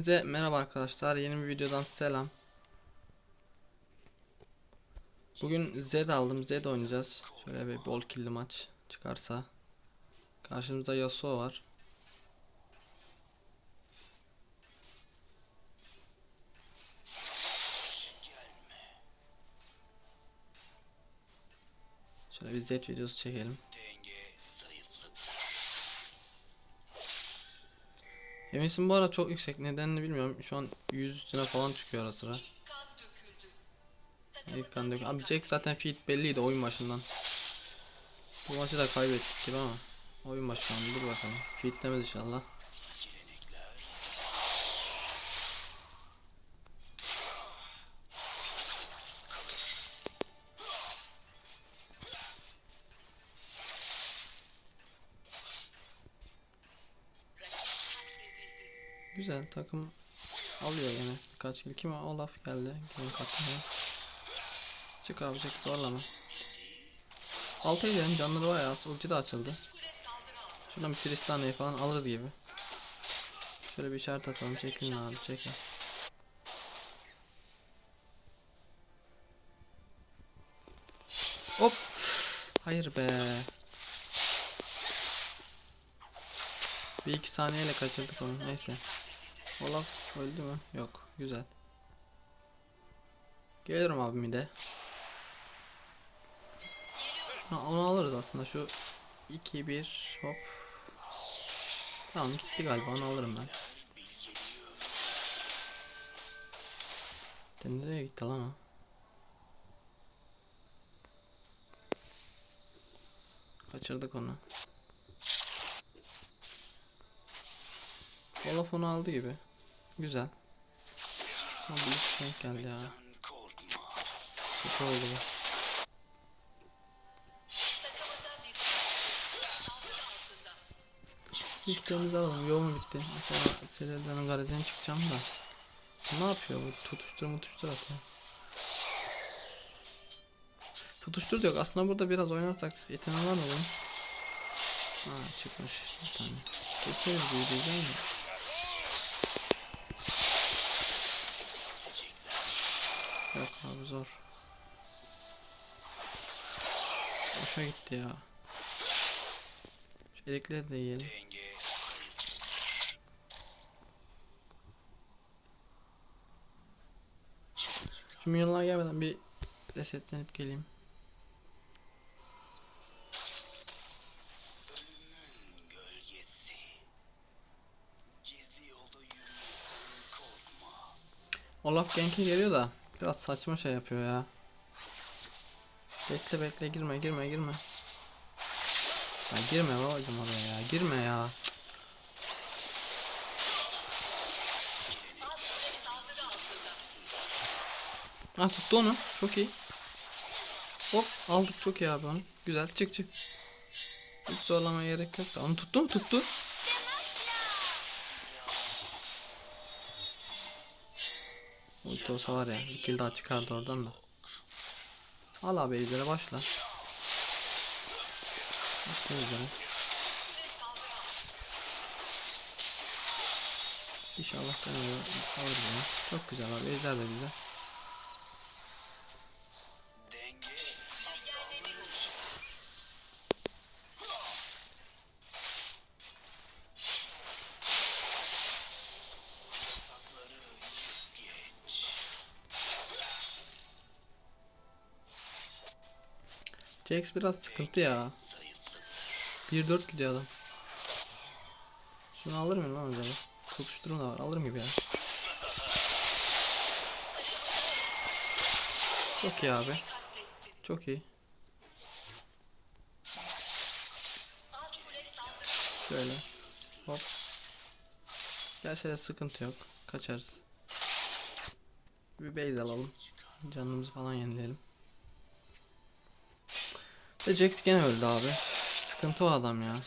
Hepinize merhaba arkadaşlar. Yeni bir videodan selam. Bugün Zed aldım. Zed oynayacağız. Şöyle bir bol killi maç çıkarsa. Karşımızda Yasuo var. Şöyle bir Zed videosu çekelim. Emisim bu ara çok yüksek. Nedenini bilmiyorum. Şu an 100 üstüne falan çıkıyor ara sıra. İlk kan dök. Abi Jack zaten feed belliydi oyun başından. Bu maçı da kaybettik gibi ama. Oyun başı dur bakalım. Feedlemez inşallah. Güzel takım alıyor yine birkaç kill. Kim? Olaf geldi. Game katına. Çık abi çık zorlama. Alta gidelim canları var ya ulti de açıldı. Şuradan bir Tristana'yı falan alırız gibi. Şöyle bir işaret atalım çekin abi çekin. Hop. Hayır be. Bir iki saniyeyle kaçırdık onu neyse. Olaf öldü mü? Yok güzel. Gelirim abi mide. Ha, onu alırız aslında şu 2 1 hop. Tamam gitti galiba onu alırım ben. De nereye gitti lan o? Kaçırdık onu. Olaf onu aldı gibi. Güzel. Ama iş denk geldi ya. Kötü oldu bu. Temiz alalım. Yol mu bitti? Sonra Seredan'ın garajına çıkacağım da. Ne yapıyor bu? Tutuştur mutuştur atıyor. Tutuştur diyor. Aslında burada biraz oynarsak yeteneği var mı bunun? Ha çıkmış bir tane. Keseriz diye diyeceğim de. Yok abi zor. Boşa gitti ya. Şu elekleri de yiyelim. Şu milyonlar gelmeden bir resetlenip geleyim. Olaf Genk'e geliyor da biraz saçma şey yapıyor ya. Bekle bekle girme girme girme. Ya girme babacım oraya ya girme ya. Ah tuttu onu çok iyi. Hop aldık çok iyi abi onu. Güzel çık çık. Hiç zorlamaya gerek yok onu tuttu mu tuttu. Ulti olsa var ya bir kill daha çıkardı oradan da. Al abi ejdere başla. Başla ejdere. İnşallah alırız ya. Çok güzel abi ejder de güzel. Jax biraz sıkıntı ya. 1-4 gidiyor adam. Şunu alır mıyım lan acaba? Tutuşturum da var. Alırım gibi ya. Çok iyi abi. Çok iyi. Şöyle. Hop. Gelse sıkıntı yok. Kaçarız. Bir base alalım. Canımızı falan yenileyelim. Ve Jax gene öldü abi. Sıkıntı o adam ya.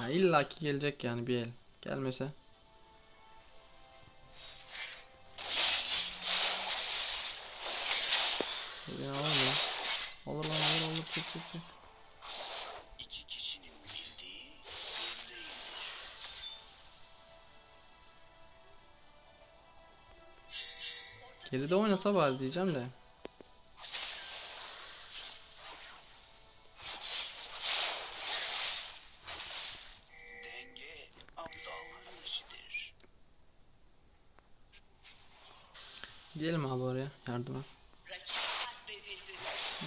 Ya illaki gelecek yani bir el. Gelmese. Beni alır mı? Olur lan olur olur çık çık çık. Geride oynasa bari diyeceğim de. Diyelim abi oraya yardıma.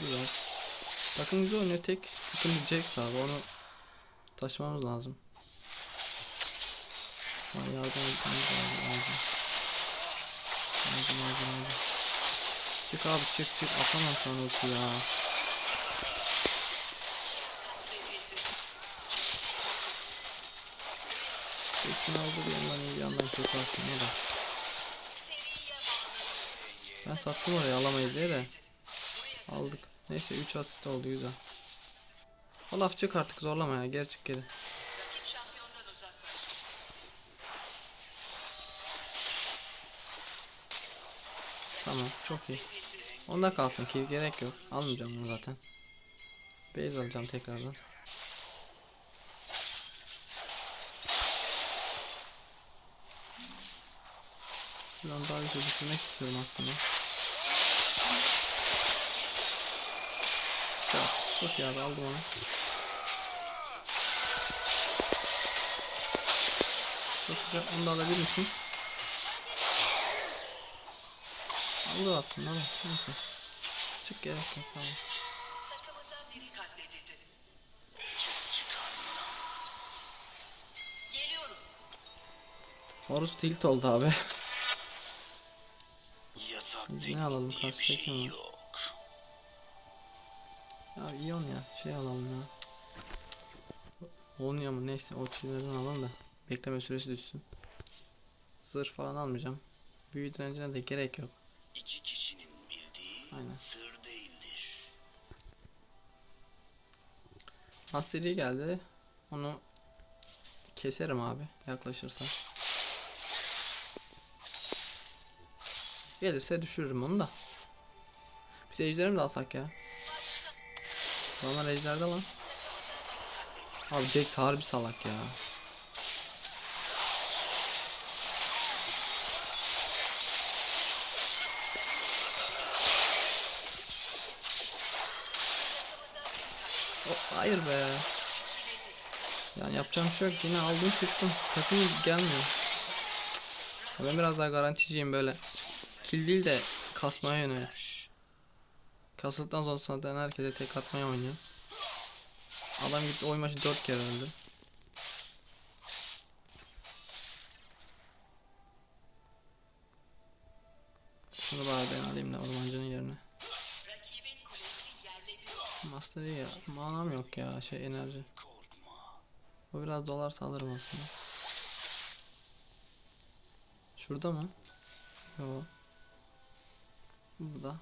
Güzel. Takım güzel oynuyor. Tek sıkıntı Jax abi. Onu taşımamız lazım. Şu an yardım etmemiz lazım. Lazım lazım lazım. Çık abi çık çık. Atamam sana ulti ya. Jax'in aldı bir yandan iyi bir yandan kötü aslında da. Ben sattım oraya alamayız diye de. Aldık. Neyse 3 asist oldu güzel. Olaf çık artık zorlama ya geri çık geri. Tamam çok iyi. Onda kalsın ki gerek yok. Almayacağım onu zaten. Base alacağım tekrardan. Buradan daha güzel düşürmek istiyorum aslında. Çok, çok iyi abi aldım onu. Çok güzel onu da alabilir misin? Aldı aslında ama neyse. Çık yok tamam. Horus tilt oldu abi. Ne alalım? Karşıdaki şey mi? yok. Ya iyon ya şey alalım ya. Olmuyor mu neyse o çizmeden alalım da bekleme süresi düşsün. Zırh falan almayacağım. Büyü direncine de gerek yok. İki kişinin bildiği Aynen. sır değildir. Asteri geldi. Onu keserim abi yaklaşırsa. Gelirse düşürürüm onu da. Biz ejderi de alsak ya? Adamlar ejderde lan. Abi Jax harbi salak ya. O, hayır be. Yani yapacağım şey yok. Yine aldım çıktım. Takım gelmiyor. Ya Ben biraz daha garanticiyim böyle. Kill değil de kasmaya yönelik. Kasıldıktan sonra zaten herkese tek atmaya oynuyor. Adam gitti oy maçı 4 kere öldü. Master iyi ya. Manam yok ya şey enerji. O biraz dolar alırım aslında. Şurada mı? Yo. Burada.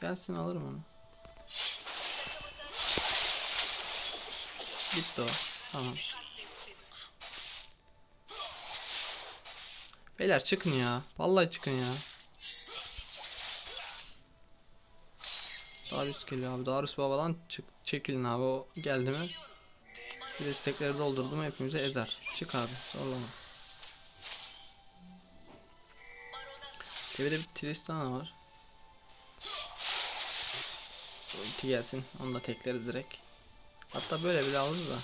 Gelsin alırım onu. Bitti o. Tamam. Beyler çıkın ya. Vallahi çıkın ya. Darius geliyor abi. Darius babadan çık çekilin abi. O geldi mi? Bir destekleri doldurdu mu hepimizi ezer. Çık abi. Zorlama. Tepede bir Tristana var. Ulti gelsin. Onu da tekleriz direkt. Hatta böyle bile alırız da.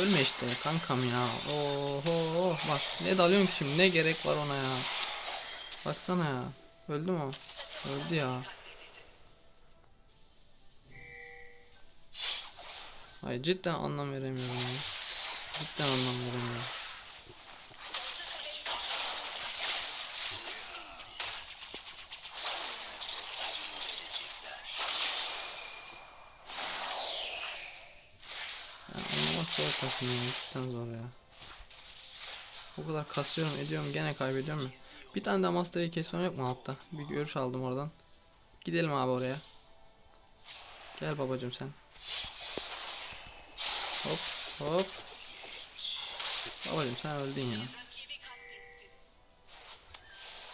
Ölme işte kankam ya. Oho bak ne dalıyorsun şimdi ne gerek var ona ya. Cık. Baksana ya. Öldü mü? Öldü ya. Hayır cidden anlam veremiyorum ya. Cidden anlam veremiyorum. Zor takım ya. Cidden zor ya. O kadar kasıyorum ediyorum gene kaybediyorum ya. Bir tane daha Master kesme yok mu altta? Bir görüş aldım oradan. Gidelim abi oraya. Gel babacım sen. Hop hop. Babacım sen öldün ya.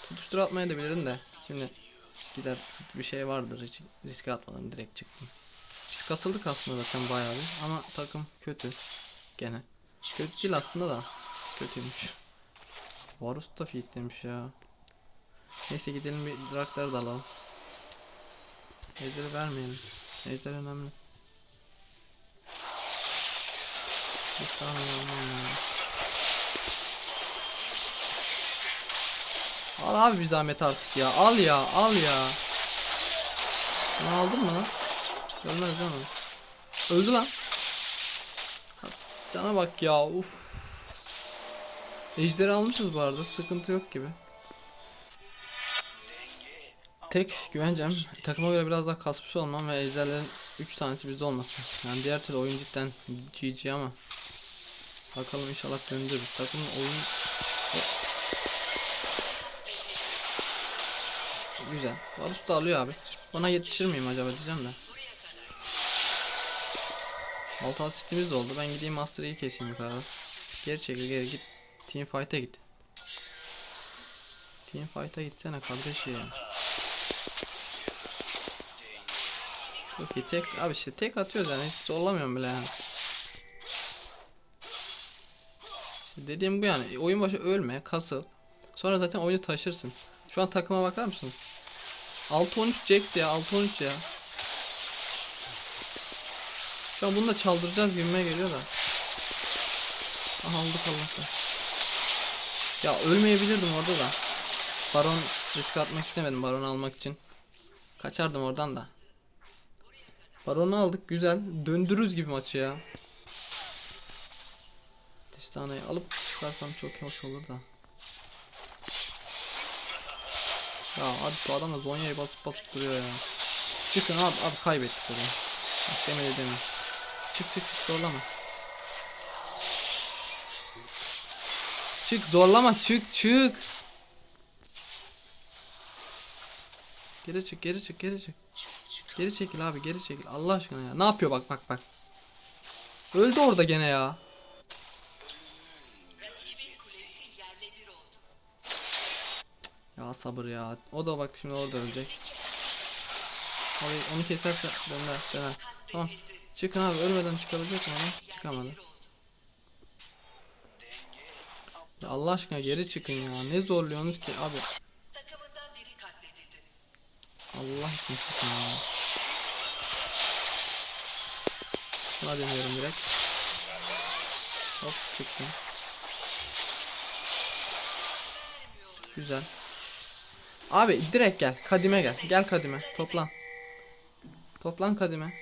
Tutuştur atmaya da bilirim de. Şimdi gider sıt bir şey vardır. Hiç riske atmadan direkt çıktım. Biz kasıldık aslında zaten bayağı bir. Ama takım kötü. Gene. Kötü değil aslında da. Kötüymüş. Varus da fit demiş ya. Neyse gidelim bir drakları da alalım. Ejderi vermeyelim. Ejder önemli. Al abi bir zahmet artık ya. Al ya, al ya. Bunu aldın mı lan? Ölmez değil mi? Öldü lan. Has, Cana bak ya. Uf. Ejderi almışız bu arada. Sıkıntı yok gibi. Tek güvencem takıma göre biraz daha kasmış olmam ve ejderlerin 3 tanesi bizde olması. Yani diğer türlü oyun cidden GG ama bakalım inşallah döndürürüz. Takımın oyun Güzel. Varus da alıyor abi. Bana yetişir miyim acaba diyeceğim de. 6 asistimiz oldu. Ben gideyim Master Yi keseyim yukarıda. Geri çekil geri git. Team Fight'a git. Team Fight'a gitsene kardeşim. Çok iyi tek abi işte tek atıyoruz yani hiç zorlamıyorum bile yani. İşte dediğim bu yani oyun başı ölme kasıl. Sonra zaten oyunu taşırsın. Şu an takıma bakar mısınız? 6-13 Jax ya 6-13 ya. Şu an bunu da çaldıracağız gibime geliyor da. Aha aldık Allah'tan. Ya ölmeyebilirdim orada da. Baron risk atmak istemedim baron almak için. Kaçardım oradan da. Baronu aldık güzel. Döndürürüz gibi maçı ya. Tristana'yı alıp çıkarsam çok hoş olur da. Ya abi bu adam da Zonya'yı basıp basıp duruyor ya. Çıkın abi abi kaybettik. Bak demedi deme. Çık çık çık zorlama. Çık zorlama çık çık. Geri çık geri çık geri çık. Geri çekil abi geri çekil Allah aşkına ya. Ne yapıyor bak bak bak. Öldü orada gene ya. Yerle bir oldu. Ya sabır ya. O da bak şimdi orada ölecek. Abi onu keserse döner döner. Tamam. Çıkın abi ölmeden çıkabilecek mi onu? Çıkamadı. Ya Allah aşkına geri çıkın ya. Ne zorluyorsunuz ki abi? Allah için çıkın ya. Buna dönüyorum direkt. Hop çıktım. Güzel. Abi direkt gel. Kadime gel. Gel kadime. Toplan. Toplan kadime.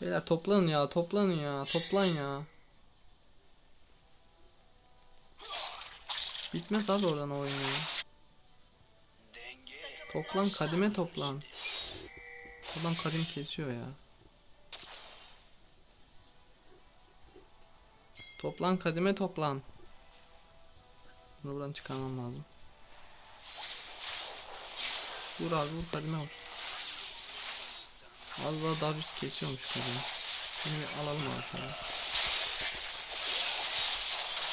Beyler toplanın ya. Toplanın ya. Toplan ya. Bitmez abi oradan o oyun ya. Toplan kadime toplan. Adam kadim kesiyor ya. Toplan kadime toplan. Bunu buradan çıkarmam lazım. Vur abi vur kadime vur. Az daha Darius kesiyormuş kadimi. Şimdi alalım abi şöyle.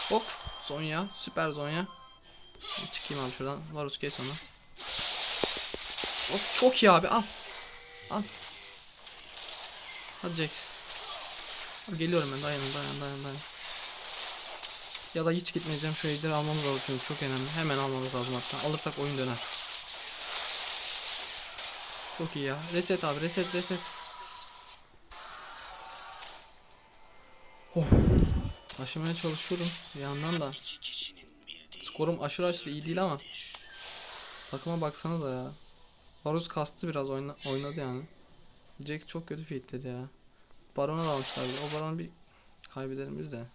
Hop Zonya süper Zonya. Çıkayım abi şuradan. Varus kes onu. Hop çok iyi abi al. Al. Hadi Jax. Geliyorum ben dayanın dayan dayan dayan. Ya da hiç gitmeyeceğim şu ejderi almamız lazım çünkü çok önemli. Hemen almamız lazım hatta. Alırsak oyun döner. Çok iyi ya. Reset abi reset reset. Of. Taşımaya çalışıyorum bir yandan da. Skorum aşırı aşırı iyi değil ama. Takıma baksanıza ya. Varus kastı biraz oyna oynadı yani. Jax çok kötü fitledi ya. Baron'a da almışlar. O Baron'u bir kaybedelim biz de.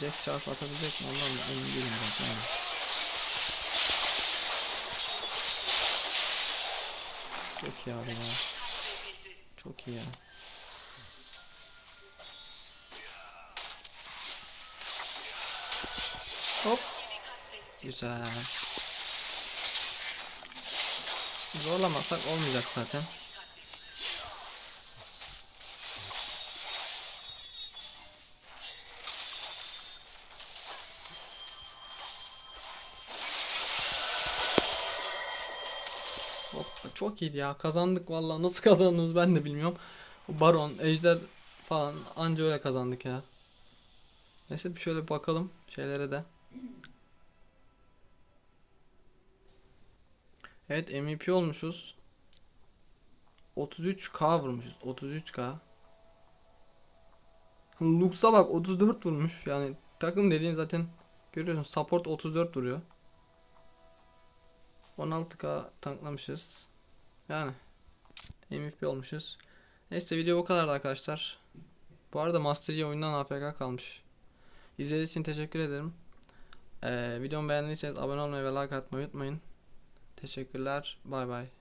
Jax çarp atabilecek mi? Ondan da emin değilim zaten. Yani. Çok iyi abi ya. Çok iyi ya. Hop. Güzel. Zorlamasak olmayacak zaten. Hop, çok iyiydi ya. Kazandık vallahi. Nasıl kazandınız ben de bilmiyorum. Baron, Ejder falan anca öyle kazandık ya. Neyse bir şöyle bakalım şeylere de. Evet MVP olmuşuz. 33k vurmuşuz. 33k. Lux'a bak 34 vurmuş. Yani takım dediğin zaten görüyorsun support 34 vuruyor. 16k tanklamışız. Yani MVP olmuşuz. Neyse video bu kadardı arkadaşlar. Bu arada Master Yi oyundan AFK kalmış. İzlediğiniz için teşekkür ederim. Ee, videomu beğendiyseniz abone olmayı ve like atmayı unutmayın. Teşekkürler. Bay bay.